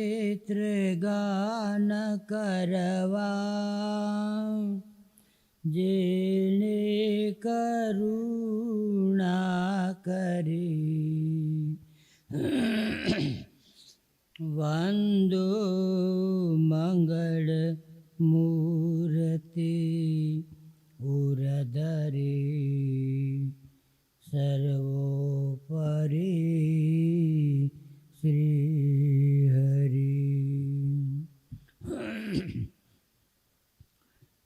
ચરિત્ર ગાન કરવા. જેને કરુણા કરી. વંદો મંગળ મૂર્તિ ઉરધરી. સર્વોપરી શ્રી હરિ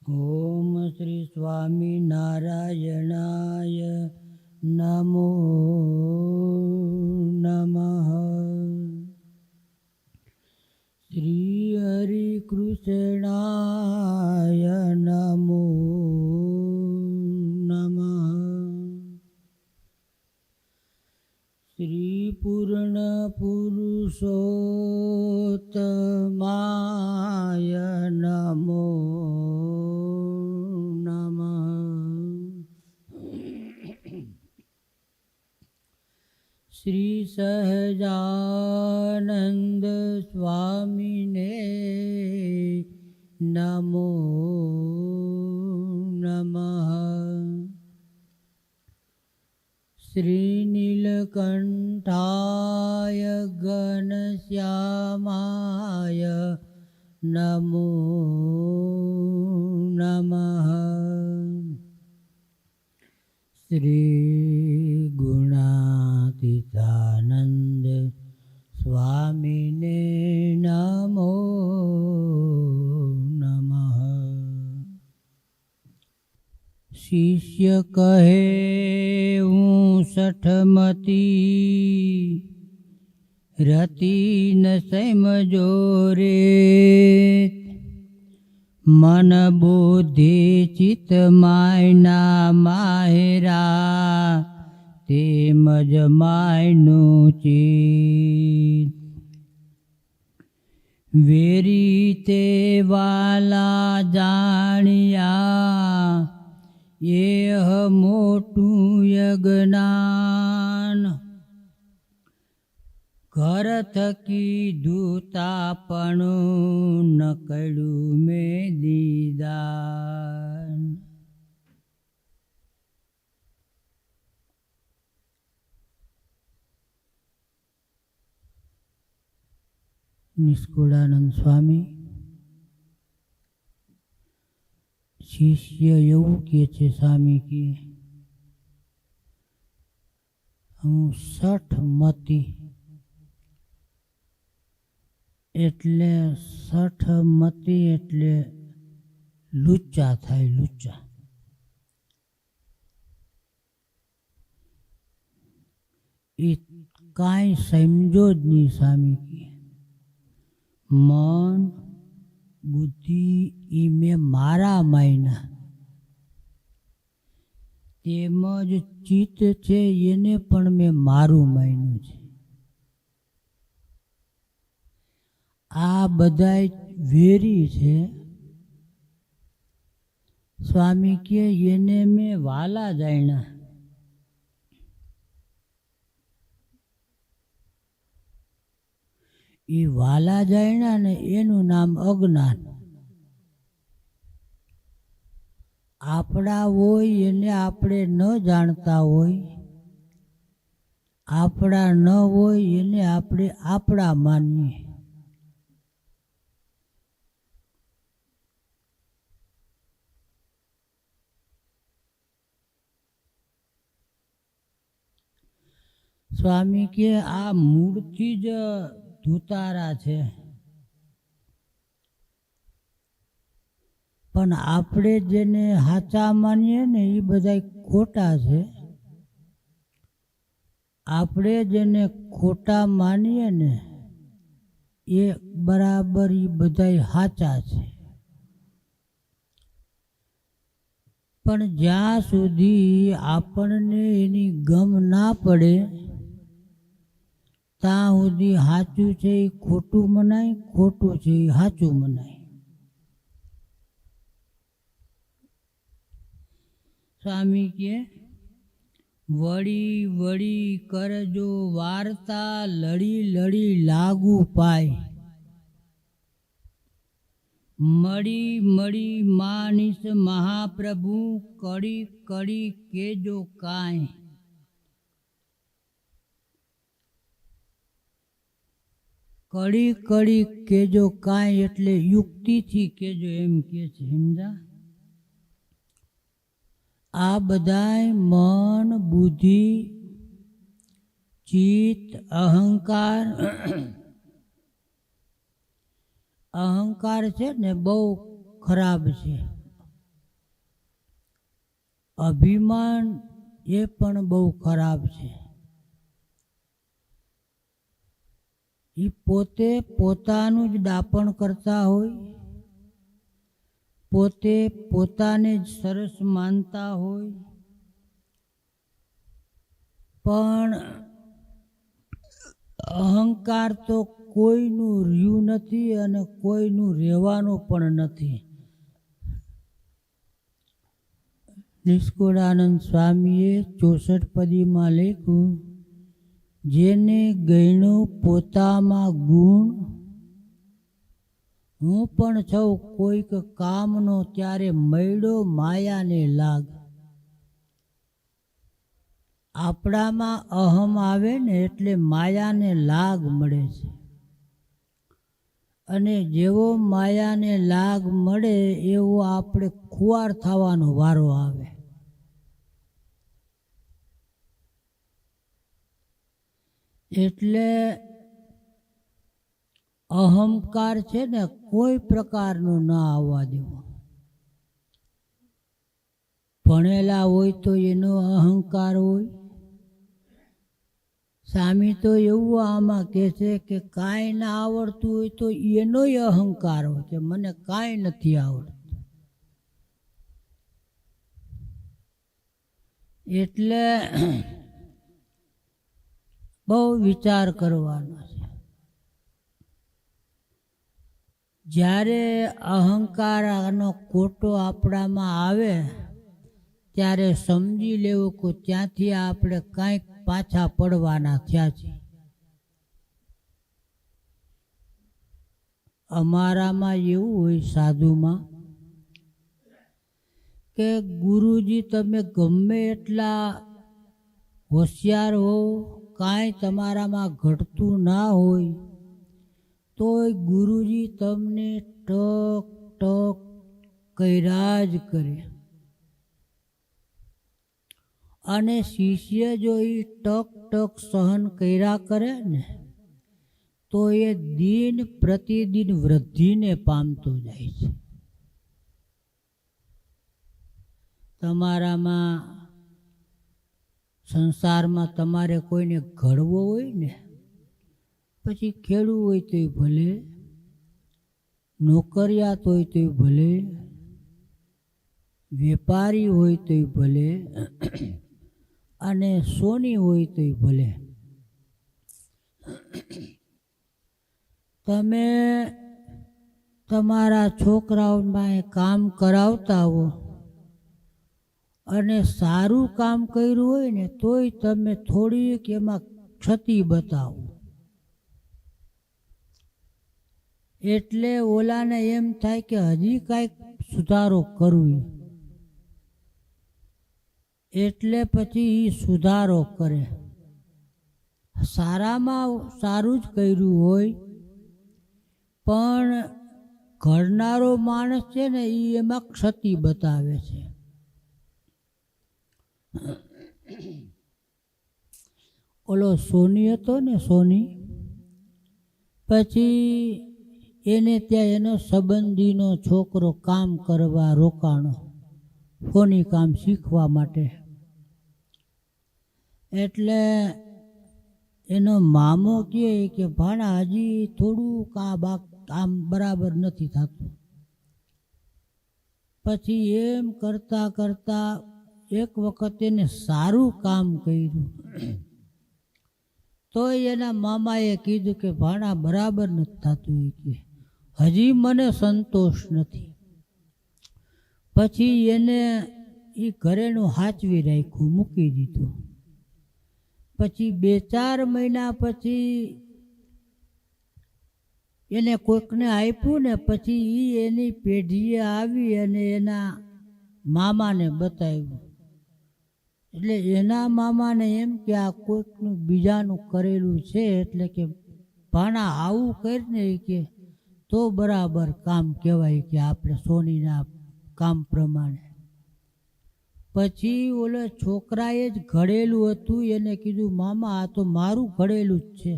ઓમ શ્રી સ્વામી નારાયણાય નમો નમઃ શ્રી હરિ નમો શ્રી વેરી તે વાલા જાણ્યા એહ મોટું યજ્ઞાન. ઘર થકી દૂતાપણું નકળું મેં દીદાન. નિષ્કુળાનંદ સ્વામી શિષ્ય એવું કહે છે, સ્વામી, કે હું સઠ મતી એટલે સઠ મતી એટલે લુચ્ચા થાય, લુચ્ચા. એ કાંઈ સમજો જ નહીં, સ્વામી, કે મન, બુદ્ધિ એ મેં મારા માયના. તેમજ ચિત્ત છે એને પણ મેં મારું માયનું છે. આ બધાય વેરી છે. સ્વામી કે એને મેં વાલા જાણ્યા એ વાલા જાણ્યા ને એનું નામ અજ્ઞાન. આપણા હોય એને આપણે ન જાણતા હોય. આપણા ન હોય એને આપણે આપણા માનીએ. સ્વામી કે આ મૂળથી જ ધુતારા છે. પણ આપણે જેને સાચા માનીએ ને એ બધા ખોટા છે. આપણે જેને ખોટા માનીએ ને એ બરાબર એ બધાય સાચા છે. પણ જ્યાં સુધી આપણને એની ગમ ના પડે ત્યાં સુધી સાચું છે એ ખોટું મનાય, ખોટું છે એ સાચું મનાય. સ્વામી કે, વળી વળી કરજો વાર્તા, લડી લડી લાગુ પાય. મળી મળી માનીશ મહાપ્રભુ, કડી કડી કેજો કાંઈ કડી કડી કેજો કાંઈ એટલે યુક્તિથી કેજો એમ કે છે સમજા આ બધાય મન બુદ્ધિ ચિત્ત અહંકાર અહંકાર છે ને બહુ ખરાબ છે અભિમાન એ પણ બહુ ખરાબ છે એ પોતે પોતાનું જ દાપણ કરતા હોય, પોતે પોતાને જ સરસ માનતા હોય. પણ અહંકાર તો કોઈનું રહ્યું નથી અને કોઈનું રહેવાનું પણ નથી. નિષ્કુળાનંદ સ્વામીએ ચોસઠ પદીમાં લખ્યું જેને ગયણું પોતામાં ગુણ, હું પણ છઉ કોઈક કામનો ત્યારે મૈડો માયાને લાગ. આપણામાં અહમ આવે ને એટલે માયાને લાગ મળે છે. અને જેવો માયાને લાગ મળે એવો આપણે ખુવાર થવાનો વારો આવે. એટલે અહંકાર છે ને કોઈ પ્રકારનો ના આવવા દેવો. ભણેલા હોય તો એનો અહંકાર હોય. સામી તો એવું આમાં કહે છે કે કાંઈ ના આવડતું હોય તો એનોય અહંકાર હોય કે મને કાંઈ નથી આવડતું. એટલે બહુ વિચાર કરવાનો છે. જ્યારે અહંકાર આનો ખોટો આપણામાં આવે, ત્યારે સમજી લેવું કે ત્યાંથી આપણે કાંઈક પાછા પડવાના થયા છે અમારામાં એવું હોય સાધુમાં કે ગુરુજી તમે ગમે એટલા હોશિયાર હો કાંઈ તમારામાં ઘટતું ના હોય, તોય ગુરુજી તમને ટક ટક કર્યા જ કરે. અને શિષ્ય જો એ ટક ટક સહન કર્યા કરે ને, તો એ દિન પ્રતિદિન વૃદ્ધિને પામતો જાય છે. તમારામાં સંસારમાં તમારે કોઈને ઘડવો હોય ને, પછી ખેડવું હોય તોય ભલે, નોકરિયાત હોય તોય ભલે, વેપારી હોય તોય ભલે, અને સોની હોય તોય ભલે. તમે તમારા છોકરાઓમાં કામ કરાવતા હો અને સારું કામ કર્યું હોય ને તોય તમે થોડીક એમાં ક્ષતિ બતાવો. એટલે ઓલાને એમ થાય કે હજી કાંઈક સુધારો કરવી એટલે પછી એ સુધારો કરે. સારામાં સારું જ કર્યું હોય, પણ ઘડનારો માણસ છે ને એ એમાં ક્ષતિ બતાવે છે. ઓલો સોની હતો ને સોની? પછી એને ત્યાં એનો સંબંધીનો છોકરો કામ કરવા રોકાણો ફોની કામ શીખવા માટે? એટલે એનો મામો કહે કે, ભાણા, હજી થોડુંક આ બાક કામ બરાબર નથી થતું. પછી એમ કરતા કરતા એક વખત એને સારું કામ કર્યું. તો એના મામાએ કીધું કે, ભાણા, બરાબર નથી થતું એ કે. હજી મને સંતોષ નથી. પછી એને એ ઘરેનું હાચવી રાખ્યું, મૂકી દીધું. પછી બે ચાર મહિના પછી એને કોઈકને આપ્યું ને પછી એ એની પેઢીએ આવી અને એના મામાને બતાવ્યું. એટલે એના મામાને એમ કે આ કોઈકનું બીજાનું કરેલું છે, એટલે કે ભાણા આવું કરીને કે, તો બરાબર કામ કહેવાય કે આપણે સોનીના કામ પ્રમાણે. પછી ઓલો છોકરાએ જ ઘડેલું હતું, એને કીધું, મામા, આ તો મારું ઘડેલું જ છે.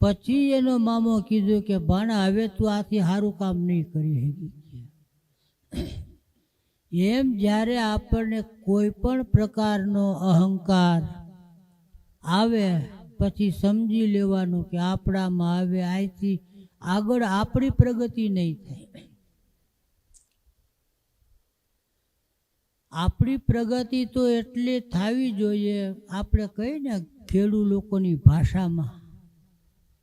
પછી એનો મામો કીધું કે, ભાણા, હવે તું આથી સારું કામ નહીં કરી શકી. એમ જ્યારે આપણને કોઈ પણ પ્રકારનો અહંકાર આવે, પછી સમજી લેવાનું કે આપણામાં આવે અહીંથી આગળ આપણી પ્રગતિ નહીં થાય. આપણી પ્રગતિ તો એટલી થવી જોઈએ, આપણે કહીએ ને ખેડૂ લોકોની ભાષામાં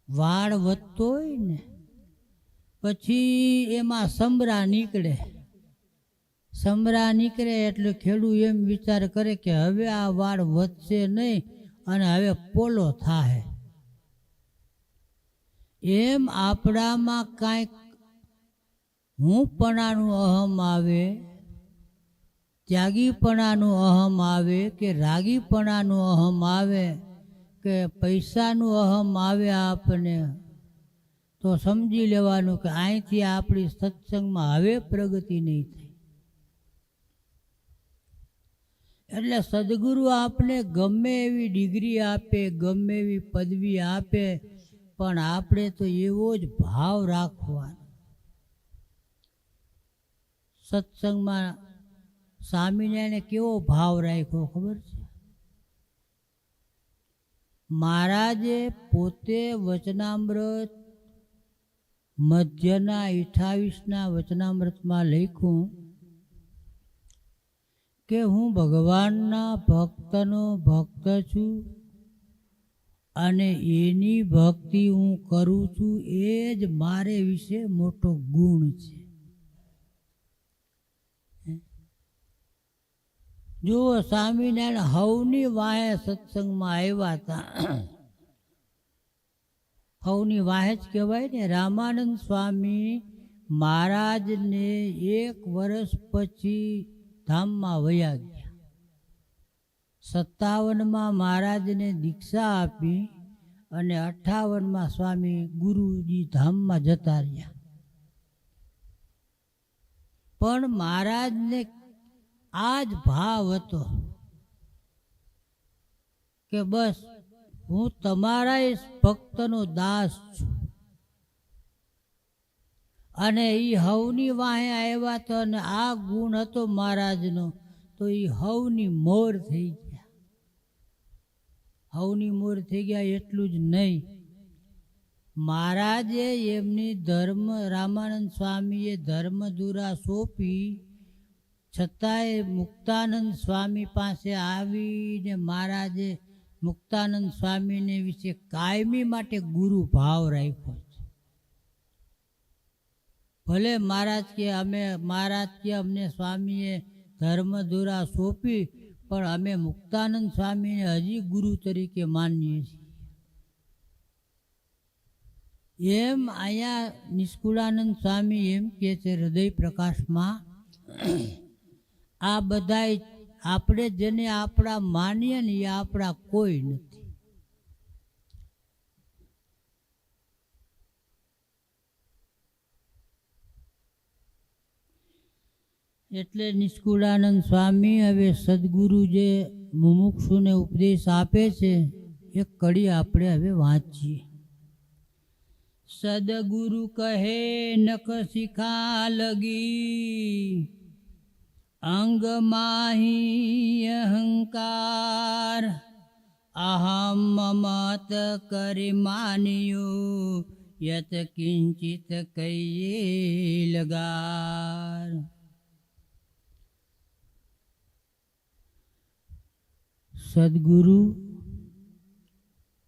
વાળ વધતો હોય ને, પછી એમાં સમરા નીકળે. સમરા નીકળે એટલે ખેડૂત એમ વિચાર કરે કે હવે આ વાળ વધશે નહીં અને હવે પોલો થાય એમ આપણામાં કાંઈક હુંપણાનું અહમ આવે, ત્યાગીપણાનું અહમ આવે કે રાગીપણાનું અહમ આવે કે પૈસાનું અહમ આવે આપણને તો સમજી લેવાનું કે અહીંથી આપણી સત્સંગમાં હવે પ્રગતિ નહીં થાય. એટલે સદગુરુ આપને ગમે એવી ડિગ્રી આપે, ગમે એવી પદવી આપે, પણ આપણે તો એવો જ ભાવ રાખવાનો. સત્સંગમાં સ્વામિનારાયણે કેવો ભાવ રાખ્યો ખબર છે? મહારાજે પોતે વચનામૃત, મધ્યના અઠાવીસના વચનામૃતમાં લખ્યું કે હું ભગવાનના ભક્તનો ભક્ત છું અને એની ભક્તિ હું કરું છું, એ જ મારે વિશે મોટો ગુણ છે. જુઓ સ્વામિનારાયણ હવની વાહે સત્સંગમાં આવ્યા હતા, હવની વાહે જ કહેવાય ને, રામાનંદ સ્વામી મહારાજને એક વર્ષ પછી ધામમાં વયા ગયા. સત્તાવનમાં મહારાજને દીક્ષા આપી અને અઠાવનમાં સ્વામી ગુરુજી ધામમાં જતા રહ્યા. પણ મહારાજને આ જ ભાવ હતો કે બસ હું તમારા ભક્તનો દાસ છું. અને એ હવની વાહે આવ્યા તો અને આ ગુણ હતો મહારાજનો, તો એ હવની મોર થઈ ગયા. હવની મોર થઈ ગયા એટલું જ નહીં. મહારાજે એમની ધર્મ, રામાનંદ સ્વામીએ ધર્મધુરા સોંપી, છતાંય મુક્તાનંદ સ્વામી પાસે આવીને મહારાજે મુક્તાનંદ સ્વામીને વિશે કાયમી માટે ગુરુ ભાવ રાખ્યો. ભલે મહારાજ કે અમે, મહારાજ કે અમને સ્વામીએ ધર્મધુરા સોંપી, પણ અમે મુક્તાનંદ સ્વામીને હજી ગુરુ તરીકે માનીએ છીએ. એમ અહીંયા નિષ્કુળાનંદ સ્વામી એમ કહે છે, હૃદય પ્રકાશમાં આ બધાય આપણે જેને આપણા માનીએ ને એ આપણા કોઈ નથી. એટલે નિષ્કુળાનંદ સ્વામી હવે સદગુરુ જે મુમુક્ષુને ઉપદેશ આપે છે, એ કડી આપણે હવે વાંચીએ. સદગુરુ કહે, નખ શિખા લગી, અંગ માહી અહંકાર, અહમ મમત કરી માન્યું, યત કિંચિત કહીએ લગાર. સદગુરુ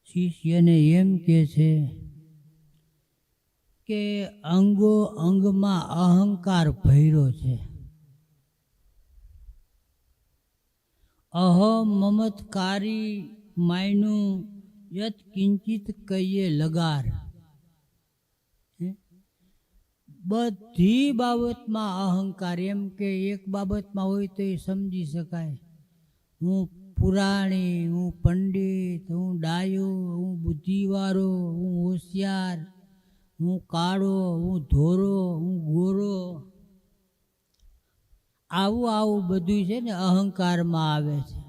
શિષ્યને એમ કે છે કે અંગો અંગમાં અહંકાર ભૈરો છે. અહમ મમતકારી માયનું યત કિંચિત કહીએ લગાર? બધી બાબતમાં અહંકાર, એમ કે એક બાબતમાં હોય તો એ સમજી શકાય. હું પુરાણી, હું પંડિત, હું ડાયો, હું બુદ્ધિવાળો, હું હોશિયાર, હું કાળો, હું ધોરો, હું ગોરો. આવું આવું બધું છે ને અહંકારમાં આવે છે.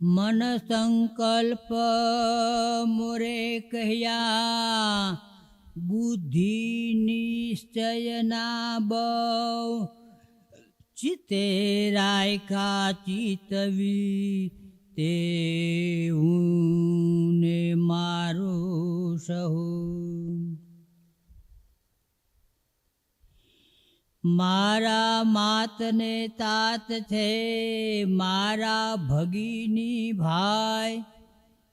મન સંકલ્પ મોરે કહ્યા, બુદ્ધિ નિશ્ચયના બહુ ચિતે રાયખા ચિતવી તે હું ને મારો સહુ. મારા માતને તાત છે, મારા ભગીની ભાઈ,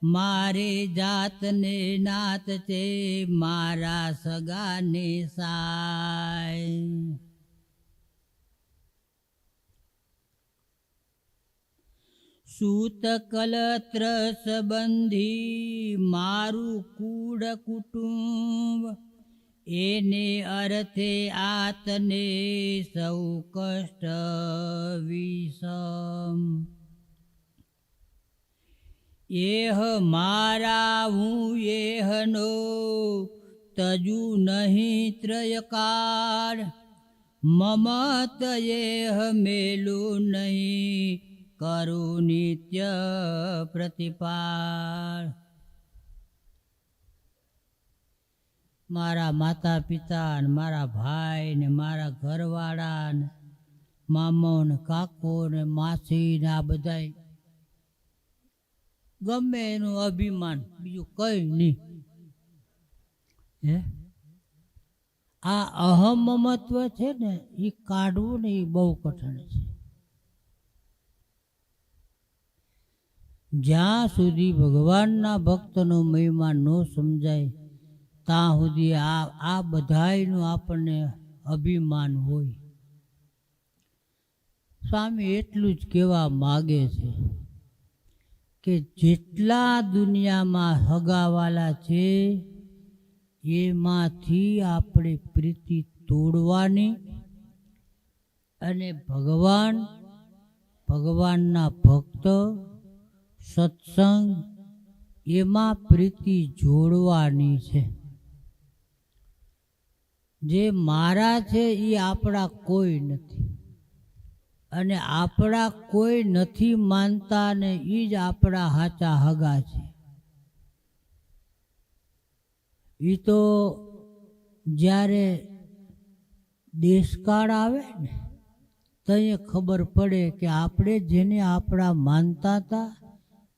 મારે જાતને નાત છે, મારા સગાને સાય. સૂત કલત્ર સંબંધી મારું કુળ કુટુંબ. એને અર્થે આતને સૌ કષ્ટ વિષમ. એહ મારા, હું એહનો તજુ નહીં ત્રયકાર. મમત એહ મેલું નહીં કરું નિત્ય પ્રતિપાળ મારા માતા પિતા ને મારા ભાઈ ને મારા ઘરવાળા ને મામો ને કાકો ને માસી ને આ બધાય ગમે એનું અભિમાન બીજું કઈ નહીં હે આ અહમ મમત્વ છે ને એ કાઢવું ને એ બહુ કઠણ છે જ્યાં સુધી ભગવાનના ભક્તનો મહિમા ન સમજાય, ત્યાં સુધી આ આ બધાયનું આપણને અભિમાન હોય. સ્વામી એટલું જ કહેવા માગે છે કે જેટલા દુનિયામાં હગાવાલા છે, એમાંથી આપણે પ્રીતિ તોડવાની અને ભગવાન ભગવાનના ભક્ત સત્સંગ એમાં પ્રીતિ જોડવાની છે. જે મારા છે એ આપણા કોઈ નથી. અને આપણા કોઈ નથી માનતા ને એ જ આપણા હાચા હગા છે. એ તો જ્યારે દેશકાળ આવે ને, તઈએ ખબર પડે કે આપણે જેને આપણા માનતા હતા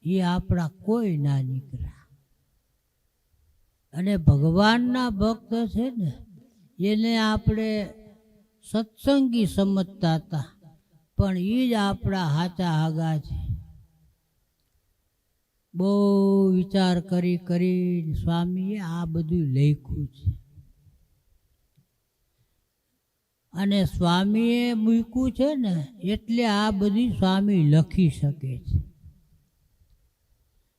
એ આપણા કોઈ ના નીકળ્યા અને ભગવાનના ભક્ત છે ને, એને આપણે સત્સંગી સમજતા હતા, પણ એ જ આપણા હાચા હાગા છે. બહુ વિચાર કરી કરી સ્વામીએ આ બધું લખ્યું છે. અને સ્વામીએ મૂક્યું છે ને, એટલે આ બધી સ્વામી લખી શકે છે.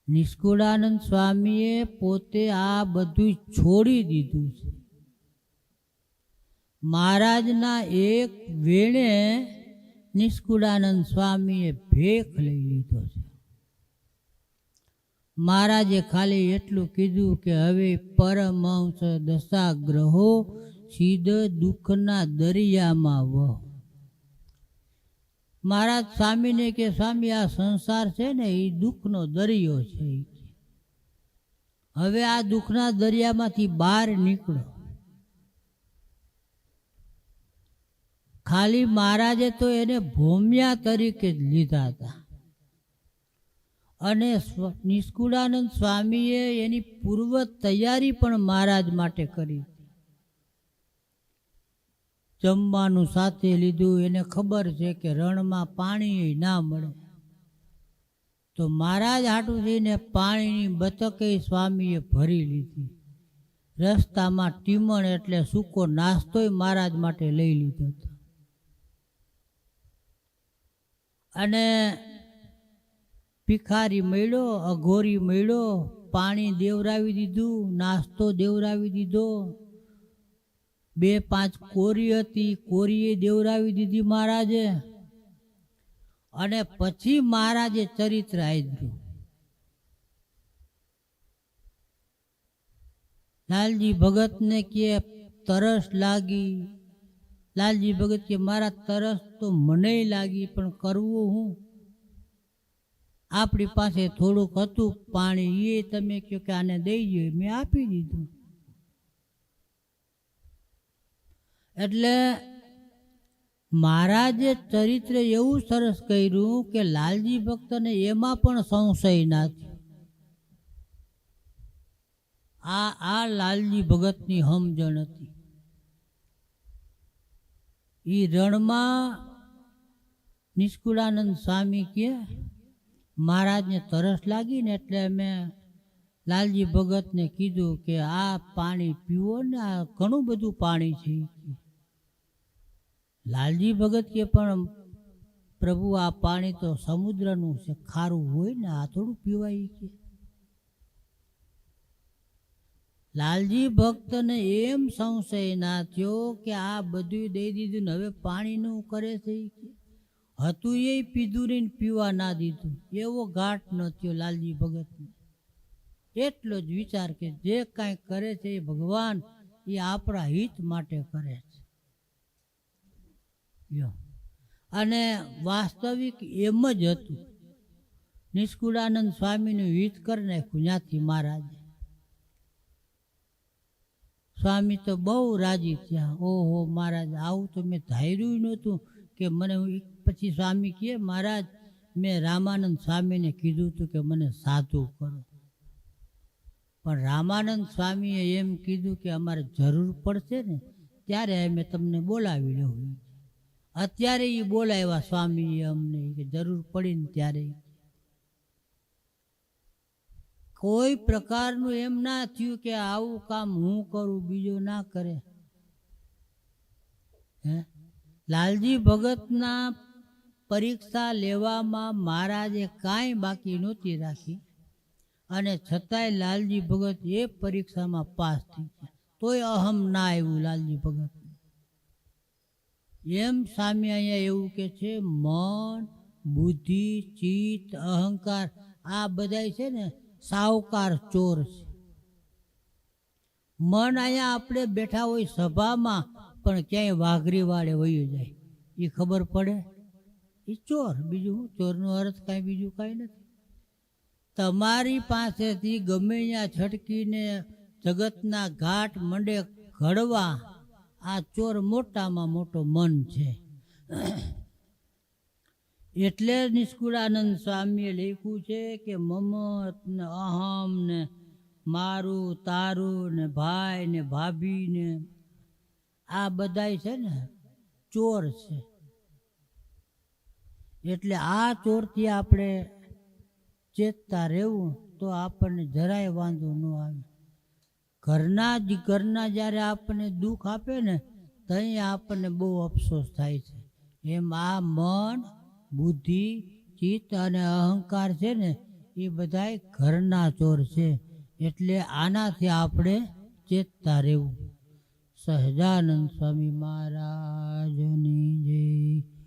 નિષ્કુળાનંદ સ્વામીએ પોતે આ બધું છોડી દીધું છે. મહારાજના એક વેણે નિષ્કુળાનંદ સ્વામીએ ભેખ લઈ લીધો છે. મહારાજે ખાલી એટલું કીધું કે હવે પરમહંસ દશાગ્રહો સીધ દુઃખના દરિયામાં વહ. મહારાજ સ્વામીને કે, સ્વામી, આ સંસાર છે ને એ દુઃખનો દરિયો છે. હવે આ દુઃખના દરિયામાંથી બહાર નીકળો. ખાલી મહારાજે તો એને ભૂમ્યા તરીકે જ લીધા હતા. અને નિષ્કુળાનંદ સ્વામીએ એની પૂર્વ તૈયારી પણ મહારાજ માટે કરી. જમવાનું સાથે લીધું. એને ખબર છે કે રણમાં પાણી ના મળે. તો મહારાજ હાટુજીને પાણીની બતકે સ્વામીએ ભરી લીધી. રસ્તામાં ટીમણ એટલે સૂકો નાસ્તોય મહારાજ માટે લઈ લીધો હતો. અને ભિખારી મળ્યો, અઘોરી મળ્યો, પાણી દેવરાવી દીધું, નાસ્તો દેવરાવી દીધો. બે પાંચ કોરી હતી, કોરીએ દેવરાવી દીધી મહારાજે. અને પછી મહારાજે ચરિત્ર આદર્યું લાલજી ભગતને કે, તરસ લાગી. લાલજી ભગત કે, મારા તરસ તો મને લાગી, પણ કરવું હું? આપણી પાસે થોડુંક હતું, પાણી એ તમે કહો કે આને દઈ મેં આપી દીધું. એટલે મહારાજે ચરિત્ર એવું સરસ કર્યું કે લાલજી ભક્તને એમાં પણ સંશય ના થયો આ આ લાલજી ભગતની સમજણ હતી એ રણમાં નિષ્કુળાનંદ સ્વામી કે, મહારાજને તરસ લાગી ને એટલે મેં લાલજી ભગતને કીધું કે આ પાણી પીવો ને, આ ઘણું બધું પાણી છે. લાલજી ભગત કે પણ, પ્રભુ, આ પાણી તો સમુદ્રનું છે, ખારું હોય ને આ થોડું પીવાય કે? લાલજી ભક્તને એમ સંશય ના થયો કે આ બધું દઈ દીધું ને હવે પાણીનું કરે છે કે? હતું એ પીધું ને પીવા ના દીધું. એવો ઘાટ ન થયો લાલજી ભગતને. એટલો જ વિચાર કે જે કાંઈ કરે છે એ ભગવાન એ આપણા હિત માટે કરે છે. અને વાસ્તવિક એમ જ હતું. નિષ્કુળાનંદ સ્વામીનું હિત કરી નાખ્યું ત્યાંથી મહારાજે. સ્વામી તો બહુ રાજી થયા. ઓહો, મહારાજ, આવું તો મેં ધાર્યું નહોતું કે મને પછી સ્વામી કહે, મહારાજ, મેં રામાનંદ સ્વામીને કીધું હતું કે મને સાધુ કરો. પણ રામાનંદ સ્વામીએ એમ કીધું કે અમારે જરૂર પડશે ને, ત્યારે અમે તમને બોલાવી લેવું અત્યારે એ બોલાવ્યા સ્વામીએ અમને કે જરૂર પડી ને ત્યારે કોઈ પ્રકારનું એમ ના થયું કે આવું કામ હું કરું, બીજો ના કરે. હે? લાલજી ભગતના પરીક્ષા લેવામાં મહારાજે કાંઈ બાકી નહોતી રાખી. અને છતાંય લાલજી ભગત એ પરીક્ષામાં પાસ થઈ ગયા. તોય અહમ ના આવ્યું લાલજી ભગત. એમ સામે અહીંયા એવું કે છે, મન, બુદ્ધિ, ચિત્ત, અહંકાર, આ બધાય છે ને સાવકાર ચોર છે. મન અહીંયા આપણે બેઠા હોય સભામાં, પણ ક્યાંય વાઘરી વાળે વયું જાય. એ ખબર પડે? એ ચોર. બીજું ચોરનો અર્થ કાંઈ બીજું કાંઈ નથી. તમારી પાસેથી ગમે ત્યાં છટકીને જગતના ઘાટ મંડે ઘડવા આ ચોર મોટામાં મોટો મન છે. એટલે નિષ્કુળાનંદ સ્વામીએ લખ્યું છે કે મમત ને અહમ ને મારું, તારું ને ભાઈ ને ભાભી ને આ બધાય છે ને ચોર છે. એટલે આ ચોરથી આપણે ચેતતા રહેવું તો આપણને જરાય વાંધો ન આવે. ઘરના જ, ઘરના જ્યારે આપણને દુઃખ આપે ને ત્યાં આપણને બહુ અફસોસ થાય છે. એમ આ મન, બુદ્ધિ, ચિત્ત અને અહંકાર છે ને, એ બધાય ઘરના ચોર છે. એટલે આનાથી આપણે ચેતતા રહેવું. સહજાનંદ સ્વામી મહારાજની જય.